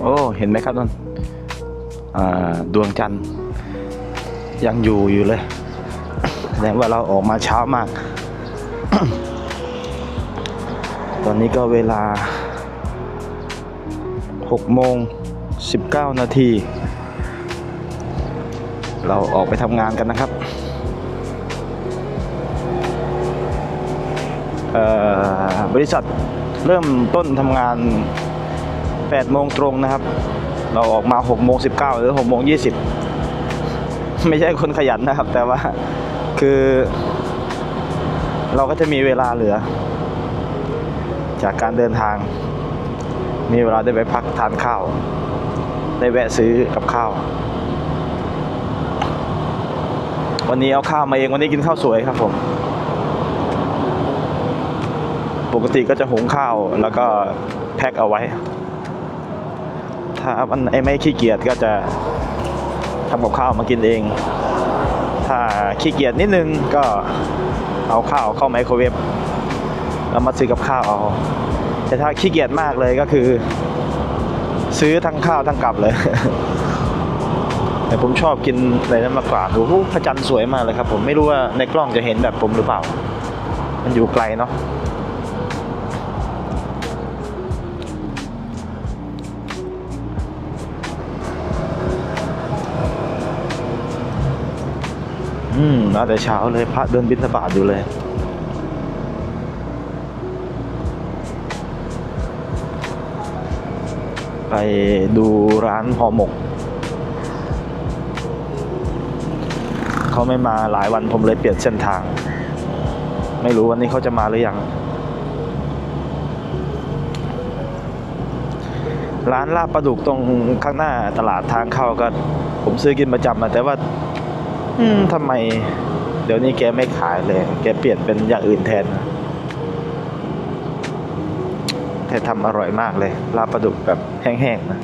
โอ้ เห็นไหมครับนั่นดวงจันทร์ยังอยู่อยู่เลยแสดงว่าเราออกมาเช้ามาก ตอนนี้ก็เวลา6โมง19 นาที เราออกไปทำงานกันนะครับบริษัทเริ่มต้นทำงาน 8โมงตรงนะครับ เราออกมา6โมง19 หรือ6โมง20 ไม่ใช่คนขยันนะครับ แต่ว่าคือ เราก็จะมีเวลาเหลือ จากการเดินทาง มีเวลาได้ไปพักทานข้าว ได้แวะซื้อกับข้าว วันนี้เอาข้าวมาเองวันนี้กินข้าวสวยครับผมปกติก็จะหุงข้าวแล้วก็แพ็คเอาไว้ ถ้าวันไหนไม่ขี้เกียจก็จะทำกับข้าวมากินเอง ถ้าขี้เกียจนิดนึงก็เอาข้าวเข้าไมโครเวฟแล้วมาซื้อกับข้าวเอา แต่ถ้าขี้เกียจมากเลยก็คือ ซื้อทั้งข้าวทั้งกลับเลย แต่ผมชอบกินอะไรนั้นมากกว่าโอ้โหพระจันทร์สวยมากเลยครับ ผมไม่รู้ว่าในกล้องจะเห็นแบบผมหรือเปล่า มันอยู่ไกลเนาะ อืมมาแต่เช้าเลยพระเดินบิณฑบาตอยู่เลย ไปดูร้านห่อหมก เขาไม่มาหลายวันผมเลยเปลี่ยนเส้นทาง ไม่รู้วันนี้เขาจะมาหรือยัง ร้านลาบปลาดุกตรงข้างหน้าตลาดทางเข้าก็ ผมซื้อกินประจำนะแต่ว่า อืมทำไม เดี๋ยวนี้แกไม่ขายเลย แกเปลี่ยนเป็นอย่างอื่นแทนแต่ทำอร่อยมากเลยลาบปลาดุกแบบแห้งๆนะ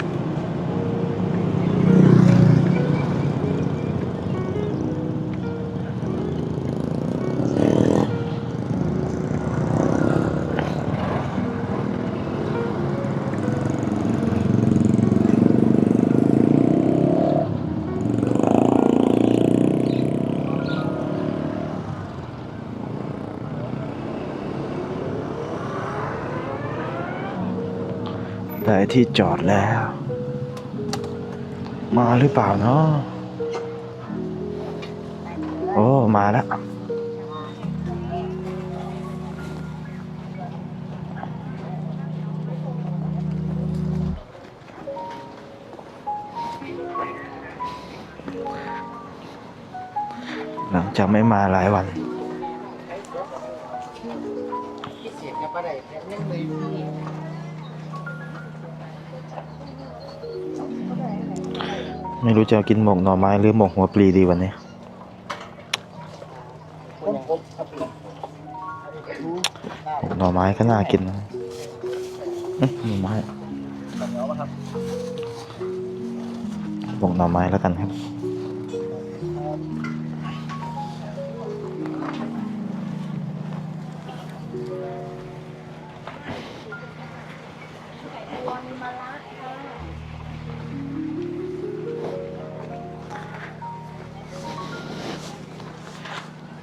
ที่จอดแล้ว มาหรือเปล่าเนาะโอ้ มาแล้วหลังจากไม่มาหลายวันไไม่รู้จะกินหมกหน่อไม้หรือหมกหัวปลีดีวันนี้หมกหน่อไม้ก็น่ากินนะหน่อไม้หมกหน่อไม้แล้วกันครับ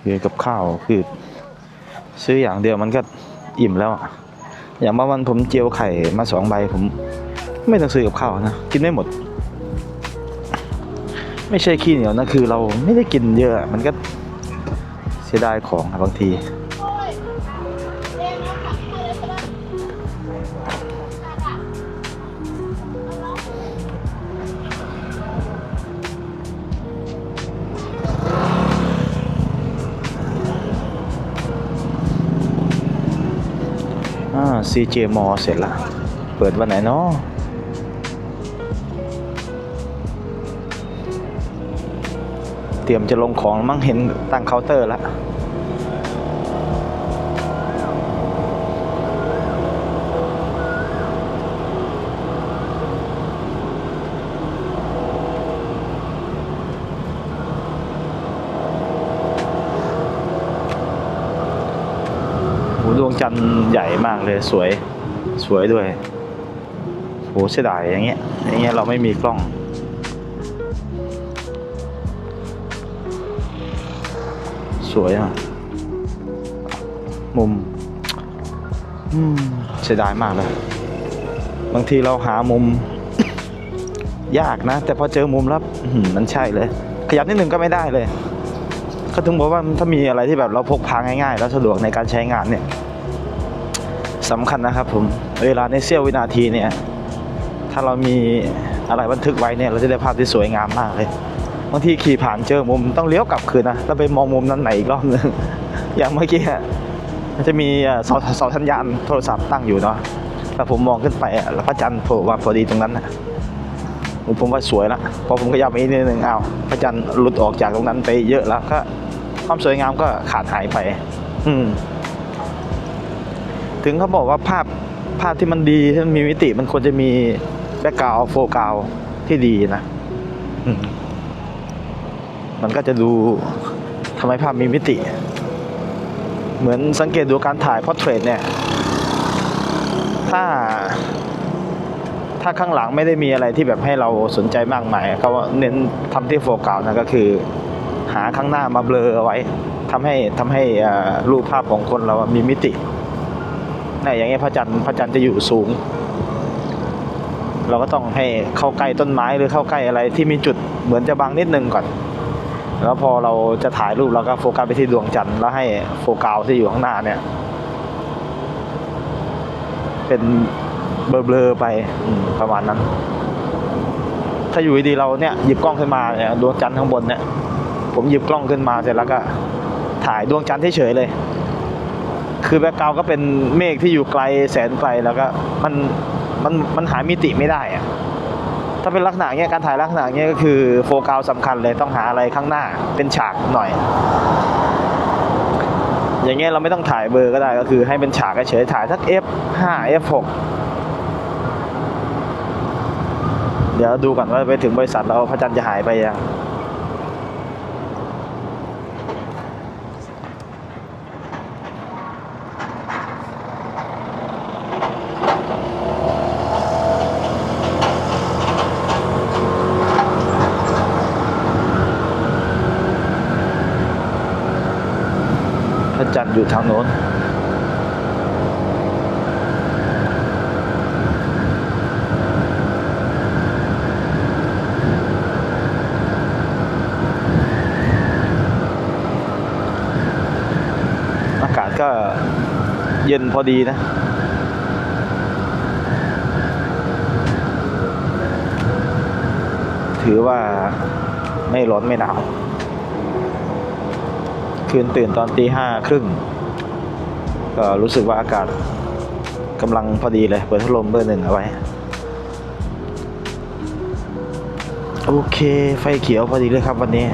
คือกับข้าวคือซื้ออย่างเดียวมันก็อิ่มแล้วอะอย่างเมื่อวันผมเจียวไข่มาสองใบผม ไม่ต้องซื้อกับข้าวนะกินไม่หมด ไม่ใช่ขี้เหนียวนะคือเราไม่ได้กินเยอะ มันก็เสียดายของอะบางที CJ มอเสร็จละ เปิดวันไหนเนาะเตรียมจะลงของมั้งเห็นตั้งเคาน์เตอร์แล้ว ดวงจันทร์ใหญ่มากเลยสวยสวยด้วยโหเสียดายอย่างเงี้ยอย่างเงี้ยเราไม่มีกล้อง สวยอะมุมอืมเสียดายมากเลยบางทีเราหามุม ยากนะ แต่พอเจอมุมแล้วมันใช่เลย ขยับนิดนึงก็ไม่ได้เลย ก็ถึงบอกว่าถ้ามีอะไรที่แบบเราพกพาง่ายๆ แล้วสะดวกในการใช้งานเนี่ยสำคัญนะครับผมเวลาในเสี้ยววินาทีเนี่ยถ้าเรามีอะไรบันทึกไว้เนี่ยเราจะได้ภาพที่สวยงามมากเลยบางทีขี่ผ่านเจอมุมต้องเลี้ยวกลับคืนนะแล้วไปมองมุมนั้นไหนอีกรอบนึงอย่างเมื่อกี้มันจะมีเสาเสาสัญญาณโทรศัพท์ตั้งอยู่เนาะแล้วผมมองขึ้นไปอะแล้วพระจันทร์โผล่มาพอดีตรงนั้นนะ ผมว่าสวยละพอผมขยับไปอีกนิดนึงอ้าวพระจันทร์หลุดออกจากตรงนั้นไปเยอะแล้วก็ความสวยงามก็ขาดหายไป อืม ถึงเขาบอกว่าภาพภาพที่มันดีที่มันมีมิติมันควรจะมีแบ็กกราวโฟกาวที่ดีนะมมันก็จะดูทำให้ภาพมีมิติ เหมือนสังเกตดูการถ่ายพอร์เทรตเนี่ย ถ้า ถ้าข้างหลังไม่ได้มีอะไรที่แบบให้เราสนใจมากมายก็เน้นทำที่โฟกัสนะก็คือ หาข้างหน้ามาเบลอเอาไว้ทำให้ทำให้รูปภาพของคนเรามีมิติเนี่ยอย่างเงี้ยพระจันทร์พระจันทร์จะอยู่สูง เราก็ต้องให้เข้าใกล้ต้นไม้หรือเข้าใกล้อะไรที่มีจุดเหมือนจะบังนิดนึงก่อน แล้วพอเราจะถ่ายรูปเราก็โฟกัสไปที่ดวงจันทร์แล้วให้โฟกัสที่อยู่ข้างหน้าเนี่ย เป็น เบลอๆไปประมาณนั้น ถ้าอยู่ดีๆเราเนี่ยหยิบกล้องขึ้นมาเนี่ยดวงจันทร์ข้างบนเนี่ย ผมหยิบกล้องขึ้นมาเสร็จแล้วก็ ถ่ายดวงจันทร์เฉยๆเลย คือแบ็กกราวก็เป็นเมฆที่อยู่ไกลแสนไกลแล้วก็มันมันมันหามิติไม่ได้อะถ้าเป็นลักษณะเงี้ยการถ่ายลักษณะเงี้ยก็คือโฟกัสสำคัญเลยต้องหาอะไรข้างหน้าเป็นฉากหน่อย อย่างเงี้ยเราไม่ต้องถ่ายเบอร์ก็ได้ก็คือให้เป็นฉากเฉยถ่ายสัก F5 F6 เดี๋ยวดูก่อนว่าไปถึงบริษัทแล้วพระจันทร์จะหายไปยังพระจันทร์อยู่ทางโน้น ก็เย็นพอดีนะ ถือว่าไม่ร้อนไม่หนาว คืนตื่นตอนตีห้าครึ่ง ก็รู้สึกว่าอากาศกำลังพอดีเลย เปิดพัดลมเบอร์หนึ่งเอาไว้ โอเค ไฟเขียวพอดีเลยครับวันนี้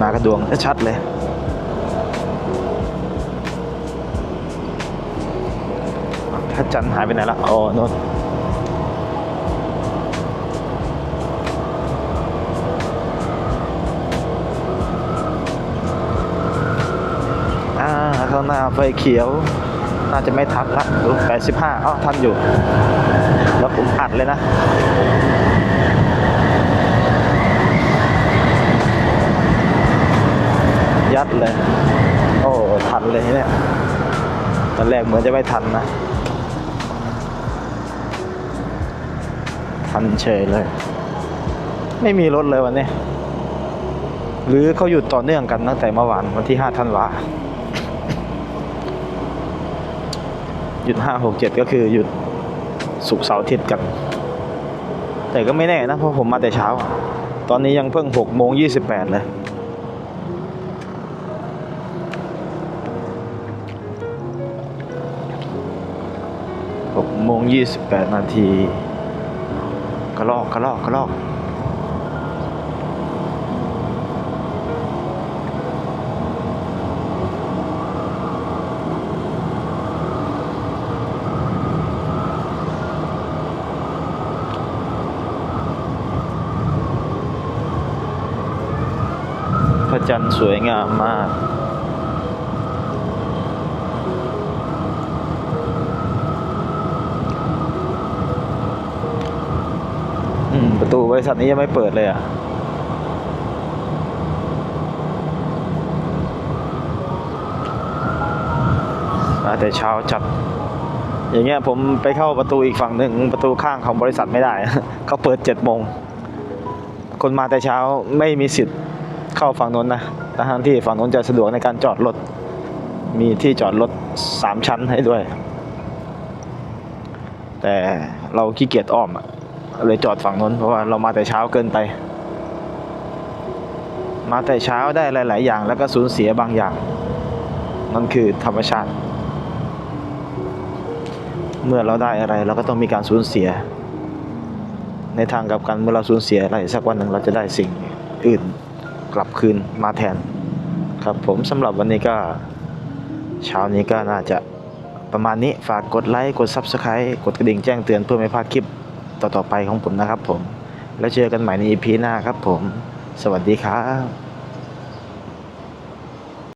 มากระดวงชัดเลย พระจันทร์หายไปไหนละอ๋อโน่นอ่าข้างหน้าไฟเขียว น่าจะไม่ทันละดูแปดสิบห้าอ๋อทันอยู่ แล้วผมอัดเลยนะยัดเลย โอ้ ทันเลยเนี่ย ตอนแรกเหมือนจะไม่ทันนะ ทันเฉยเลย ไม่มีรถเลยวันนี้ หรือเขาหยุดต่อเนื่องกันตั้งแต่เมื่อวานวันที่ห้าธันวาหยุดห้าหกเจ็ดก็คือหยุดศุกเสาร์อาทิตย์กัน แต่ก็ไม่แน่นะเพราะผมมาแต่เช้า ตอนนี้ยังเพิ่งหกโมงยี่สิบแปดเลยหกโมงยี่สิบแปดนาที กระลอกกระลอกกระลอกพระจันทร์สวยงามมาก บริษัทนี้ยังไม่เปิดเลยอะมาแต่เช้าจัด อย่างเงี้ยผมไปเข้าประตูอีกฝั่งหนึ่งประตูข้างของบริษัทไม่ได้ เขาเปิดเจ็ดโมง คนมาแต่เช้าไม่มีสิทธิ์เข้าฝั่งนู้นนะทั้งที่ฝั่งนู้นจะสะดวกในการจอดรถ มีที่จอดรถสามชั้นให้ด้วย แต่เราขี้เกียจอ้อมอะ เลยจอดฝั่งนู้นเพราะว่าเรามาแต่เช้าเกินไป มาแต่เช้าได้หลาย ๆ อย่าง แล้วก็สูญเสียบางอย่าง นั่นคือธรรมชาติ เมื่อเราได้อะไรเราก็ต้องมีการสูญเสีย ในทางกลับกันเมื่อเราสูญเสียอะไรสักวันหนึ่งเราจะได้สิ่งอื่นกลับคืนมาแทน ครับผมสำหรับวันนี้ก็เช้านี้ก็น่าจะประมาณนี้ฝากกดไลค์ กด Subscribe กดกระดิ่งแจ้งเตือนเพื่อไม่พลาดคลิป ต่อๆไปของผมนะครับผม แล้วเจอกันใหม่ใน EP หน้าครับผม สวัสดีครับ